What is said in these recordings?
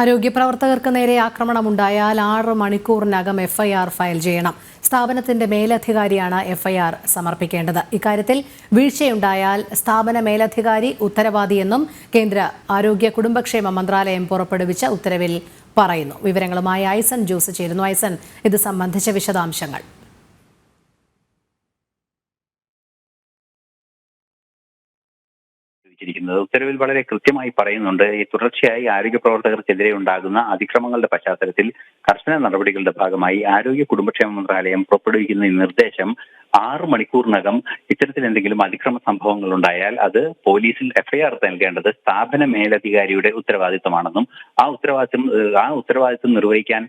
ആരോഗ്യപ്രവർത്തകർക്ക് നേരെ ആക്രമണമുണ്ടായാൽ ആറ് മണിക്കൂറിനകം എഫ്ഐആർ ഫയൽ ചെയ്യണം. സ്ഥാപനത്തിന്റെ മേലധികാരിയാണ് എഫ്ഐആർ സമർപ്പിക്കേണ്ടത്. ഇക്കാര്യത്തിൽ വീഴ്ചയുണ്ടായാൽ സ്ഥാപന മേലധികാരി ഉത്തരവാദിയെന്നും കേന്ദ്ര ആരോഗ്യ കുടുംബക്ഷേമ മന്ത്രാലയം പുറപ്പെടുവിച്ച ഉത്തരവിൽ പറയുന്നു. വിവരങ്ങളുമായി ഐസൻ ജോസ് ചേരുന്നു. ഐസൻ ഇത് സംബന്ധിച്ച വിശദാംശങ്ങൾ. അറിയിച്ചിരിക്കുന്നത് ഉത്തരവിൽ വളരെ കൃത്യമായി പറയുന്നുണ്ട് ഈ തുടർച്ചയായി ആരോഗ്യ പ്രവർത്തകർക്കെതിരെ ഉണ്ടാകുന്ന അതിക്രമങ്ങളുടെ പശ്ചാത്തലത്തിൽ കർശന നടപടികളുടെ ഭാഗമായി ആരോഗ്യ കുടുംബക്ഷേമ മന്ത്രാലയം പുറപ്പെടുവിക്കുന്ന ഈ നിർദ്ദേശം ആറ് മണിക്കൂറിനകം ഇത്തരത്തിൽ എന്തെങ്കിലും അതിക്രമ സംഭവങ്ങൾ ഉണ്ടായാൽ അത് പോലീസിൽ എഫ്ഐആർ നൽകേണ്ടത് സ്ഥാപന മേലധികാരിയുടെ ഉത്തരവാദിത്തമാണെന്നും ആ ഉത്തരവാദിത്തം ആ ഉത്തരവാദിത്തം നിർവഹിക്കാൻ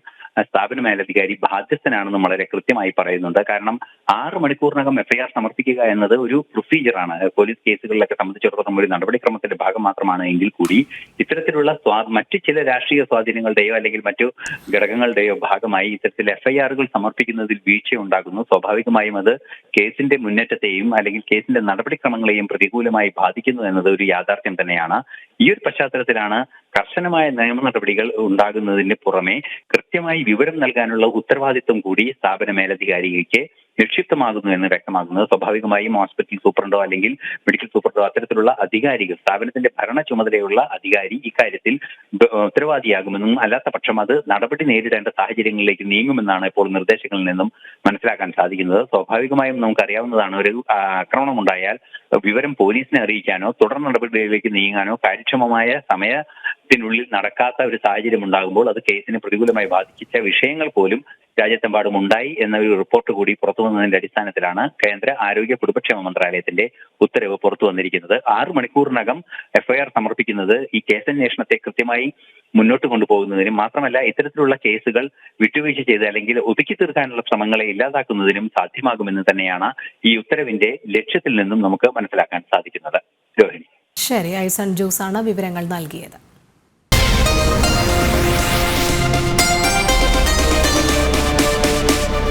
സ്ഥാപന മേലധികാരി ബാധ്യസ്ഥനാണെന്നും വളരെ കൃത്യമായി പറയുന്നുണ്ട്. കാരണം ആറ് മണിക്കൂറിനകം എഫ്ഐആർ സമർപ്പിക്കുക എന്നത് ഒരു പ്രൊസീജിയറാണ് പോലീസ് കേസുകളിലൊക്കെ സംബന്ധിച്ചിടത്തോളം ഒരു നടപടിക്രമത്തിന്റെ ഭാഗം മാത്രമാണ് എങ്കിൽ കൂടി ഇത്തരത്തിലുള്ള മറ്റു ചില രാഷ്ട്രീയ സ്വാധീനങ്ങളുടെയോ അല്ലെങ്കിൽ മറ്റു ഘടകങ്ങളുടെയോ ഭാഗമായി ഇത്തരത്തിൽ എഫ്ഐആറുകൾ സമർപ്പിക്കുന്നതിൽ വീഴ്ച ഉണ്ടാകുന്നു സ്വാഭാവികമായും അത് കേസിന്റെ മുന്നേറ്റത്തെയും അല്ലെങ്കിൽ കേസിന്റെ നടപടിക്രമങ്ങളെയും പ്രതികൂലമായി ബാധിക്കുന്നു എന്നത് ഒരു യാഥാർത്ഥ്യം തന്നെയാണ്. ഈ ഒരു പശ്ചാത്തലത്തിലാണ് കർശനമായ നിയമ നടപടികൾ ഉണ്ടാകുന്നതിന് പുറമെ കൃത്യമായി വിവരം നൽകാനുള്ള ഉത്തരവാദിത്വം കൂടി സ്ഥാപന മേലധികാരിക്ക് നിക്ഷിപ്തമാകുന്നു എന്ന് വ്യക്തമാകുന്നത്. സ്വാഭാവികമായും ഹോസ്പിറ്റൽ സൂപ്രണ്ടോ അല്ലെങ്കിൽ മെഡിക്കൽ സൂപ്രണ്ടോ അത്തരത്തിലുള്ള അധികാരികൾ സ്ഥാപനത്തിന്റെ ഭരണ ചുമതലയുള്ള അധികാരി ഇക്കാര്യത്തിൽ ഉത്തരവാദിയാകുമെന്നും അല്ലാത്ത പക്ഷം അത് നടപടി നേരിടേണ്ട സാഹചര്യങ്ങളിലേക്ക് നീങ്ങുമെന്നാണ് ഇപ്പോൾ നിർദ്ദേശങ്ങളിൽ നിന്നും മനസ്സിലാക്കാൻ സാധിക്കുന്നത്. സ്വാഭാവികമായും നമുക്കറിയാവുന്നതാണ് ഒരു ആ, ആക്രമണം ഉണ്ടായാൽ വിവരം പോലീസിനെ അറിയിക്കാനോ തുടർ നടപടികളിലേക്ക് നീങ്ങാനോ കാര്യക്ഷമമായ സമയത്തിനുള്ളിൽ നടക്കാത്ത ഒരു സാഹചര്യം ഉണ്ടാകുമ്പോൾ അത് കേസിനെ പ്രതികൂലമായി ബാധിച്ച വിഷയങ്ങൾ പോലും രാജ്യത്തെമ്പാടും ഉണ്ടായി എന്ന ഒരു റിപ്പോർട്ട് കൂടി പുറത്തു വന്നതിന്റെ അടിസ്ഥാനത്തിലാണ് കേന്ദ്ര ആരോഗ്യ കുടുംബക്ഷേമ മന്ത്രാലയത്തിന്റെ ഉത്തരവ് പുറത്തു വന്നിരിക്കുന്നത്. ആറ് മണിക്കൂറിനകം എഫ്ഐആർ സമർപ്പിക്കുന്നത് ഈ കേസന്വേഷണത്തെ കൃത്യമായി മുന്നോട്ട് കൊണ്ടുപോകുന്നതിനും മാത്രമല്ല ഇത്തരത്തിലുള്ള കേസുകൾ വിട്ടുവീഴ്ച ചെയ്ത് അല്ലെങ്കിൽ ഒതുക്കി തീർക്കാനുള്ള ശ്രമങ്ങളെ ഇല്ലാതാക്കുന്നതിനും സാധ്യമാകുമെന്ന് തന്നെയാണ് ഈ ഉത്തരവിന്റെ ലക്ഷ്യത്തിൽ നിന്നും നമുക്ക് മനസ്സിലാക്കാൻ സാധിക്കുന്നത്. ശരി ഐസൺ ആണ് വിവരങ്ങൾ നൽകിയത്.